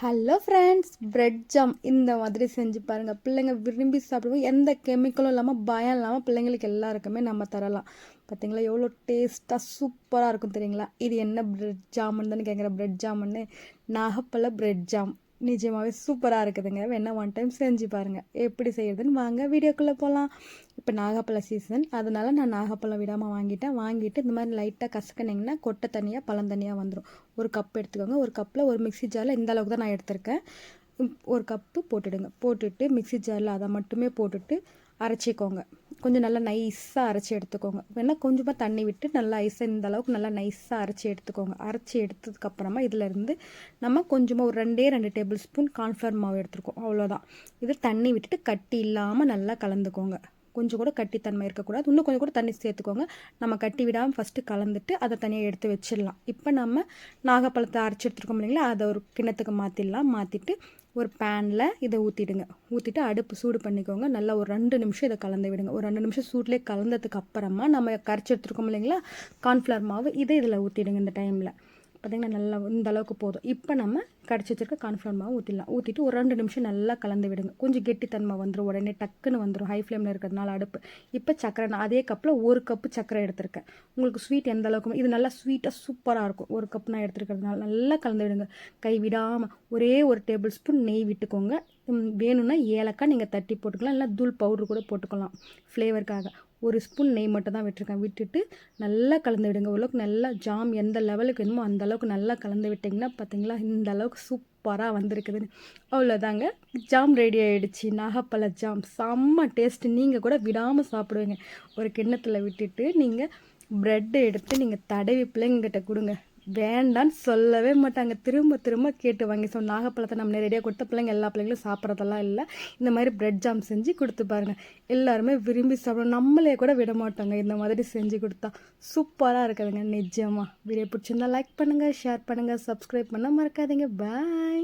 Hello friends bread jam இந்த மாதிரி செஞ்சு பாருங்கள் பிள்ளைங்க விரும்பி சாப்பிடுவோம் எந்த கெமிக்கலும் இல்லாமல் பயம் இல்லாமல் பிள்ளைங்களுக்கு எல்லாருக்குமே நம்ம தரலாம். பார்த்தீங்களா எவ்வளோ டேஸ்ட்டாக சூப்பராக இருக்கும் தெரியுங்களா? இது என்ன பிரெட் ஜாமுன்னு தானே கேட்குற பிரெட் ஜாமுன்னு நாகப்பழ பிரெட் ஜாம் நிஜமாகவே சூப்பராக இருக்குதுங்க. வேணால் ஒன் டைம் செஞ்சு பாருங்கள் எப்படி செய்கிறதுன்னு வாங்க. வீடியோக்குள்ளே போகலாம் இப்போ நாகப்பழ சீசன் அதனால நான் நாகப்பழம் விடாமல் வாங்கிட்டேன். வாங்கிட்டு இந்த மாதிரி லைட்டாக கசக்கினீங்கன்னா கொட்டை தனியாக பழம் தனியாக வந்துடும் ஒரு கப் எடுத்துக்கோங்க. ஒரு கப்பில் ஒரு மிக்ஸி ஜாரில் இந்த அளவுக்கு தான் நான் எடுத்திருக்கேன். ஒரு கப்பு போட்டுடுங்க. போட்டுட்டு மிக்ஸி ஜாரில் அதை மட்டுமே போட்டுட்டு அரைச்சிக்கோங்க. கொஞ்சம் நல்லா நைஸாக அரைச்சி எடுத்துக்கோங்க. வேணால் கொஞ்சமாக தண்ணி விட்டு நல்லா ஐஸாக இந்த அளவுக்கு நல்லா நைஸாக அரைச்சி எடுத்துக்கோங்க. அரைச்சி எடுத்ததுக்கப்புறமா இதிலேருந்து நம்ம கொஞ்சமாக ஒரு ரெண்டே ரெண்டு டேபிள் ஸ்பூன் கார்ன்ஃப்ளவர் மாவு எடுத்துருக்கோம். அவ்வளோதான் இது தண்ணி விட்டுட்டு கட்டி இல்லாமல் நல்லா கலந்துக்கோங்க. கொஞ்சம் கூட கட்டித்தன்மை இருக்கக்கூடாது. இன்னும் கொஞ்சம் கூட தண்ணி சேர்த்துக்கோங்க. நம்ம கட்டி விடாமல் ஃபஸ்ட்டு கலந்துட்டு அதை தனியாக எடுத்து வச்சிடலாம். இப்போ நம்ம நாகப்பழத்தை அரைச்சி எடுத்துருக்கோம் இல்லைங்களா? அதை ஒரு கிணத்துக்கு மாற்றிடலாம் மாற்றிட்டு ஒரு பேனில் இதை ஊற்றிடுங்க ஊற்றிட்டு அடுப்பு சூடு பண்ணிக்கோங்க. நல்லா ஒரு ரெண்டு நிமிஷம் இதை கலந்து விடுங்க. ஒரு ரெண்டு நிமிஷம் சூட்லேயே கலந்ததுக்கு அப்புறமா நம்ம கரைச்சி எடுத்துருக்கோம் இல்லைங்களா? கார்ன்ஃப்ளவர் மாவு இதை இதில் ஊற்றிடுங்க இந்த டைமில் பார்த்திங்கன்னா நல்லா இந்த அளவுக்கு போதும். இப்போ நம்ம கடைச்சி வச்சிருக்க கார்ன்ஃப்ளவர் மாவு ஊற்றிடலாம் ஊற்றிட்டு ஒரு ரெண்டு நிமிஷம் நல்லா கலந்து விடுங்க. கொஞ்சம் கெட்டித்தன்மை வந்துடும் உடனே டக்குன்னு வந்துடும் ஹை ஃப்ளேமில் இருக்கிறதுனால அடுப்பு. இப்போ சக்கரை நான் அதே கப்பில் ஒரு கப்பு சக்கரை எடுத்திருக்கேன். உங்களுக்கு ஸ்வீட் எந்த அளவுக்கு இது நல்லா ஸ்வீட்டாக சூப்பராக இருக்கும். ஒரு கப் நான் எடுத்துருக்கிறதுனால நல்லா கலந்து விடுங்க. கை விடாமல் ஒரே ஒரு டேபிள் ஸ்பூன் நெய் விட்டுக்கோங்க. வேணும்னா ஏலக்காய் நீங்கள் தட்டி போட்டுக்கலாம். இல்லை தூள் பவுடர் கூட போட்டுக்கலாம். ஃப்ளேவருக்காக ஒரு ஸ்பூன் நெய் மட்டும் தான் விட்டுருக்கேன். விட்டுட்டு நல்லா கலந்து விடுங்க ஓரளவுக்கு நல்லா ஜாம் எந்த லெவலுக்கு வேணுமோ அந்த அளவுக்கு நல்லா கலந்து விட்டிங்கன்னா பார்த்தீங்களா இந்த அளவுக்கு சூப்பராக வந்திருக்குதுன்னு. அவ்வளோதாங்க ஜாம் ரெடி ஆகிடுச்சு நாகப்பழ ஜாம். செம்ம டேஸ்ட்டு நீங்கள் கூட விடாமல் சாப்பிடுவீங்க. ஒரு கிண்ணத்தில் விட்டுட்டு நீங்கள் ப்ரெட்டை எடுத்து நீங்கள் தடவி பிள்ளைங்கிட்ட கொடுங்க. வேண்டான்னு சொல்லவே மாட்டாங்க. திரும்ப திரும்ப கேட்டு வாங்கி ஸோ நாகப்பழத்தை நம்ம நேரடியாக கொடுத்த பிள்ளைங்க எல்லா பிள்ளைங்களும் சாப்பிட்றதெல்லாம் இல்லை. இந்த மாதிரி பிரெட் ஜாம் செஞ்சு கொடுத்து பாருங்க. எல்லாருமே விரும்பி சாப்பிடும் நம்மளே கூட விட மாட்டாங்க. இந்த மாதிரி செஞ்சு கொடுத்தா சூப்பராக இருக்குதுங்க. நிஜமாக வீடியோ பிடிச்சிருந்தா லைக் பண்ணுங்கள் ஷேர் பண்ணுங்கள் சப்ஸ்கிரைப் பண்ண மறக்காதீங்க. பாய்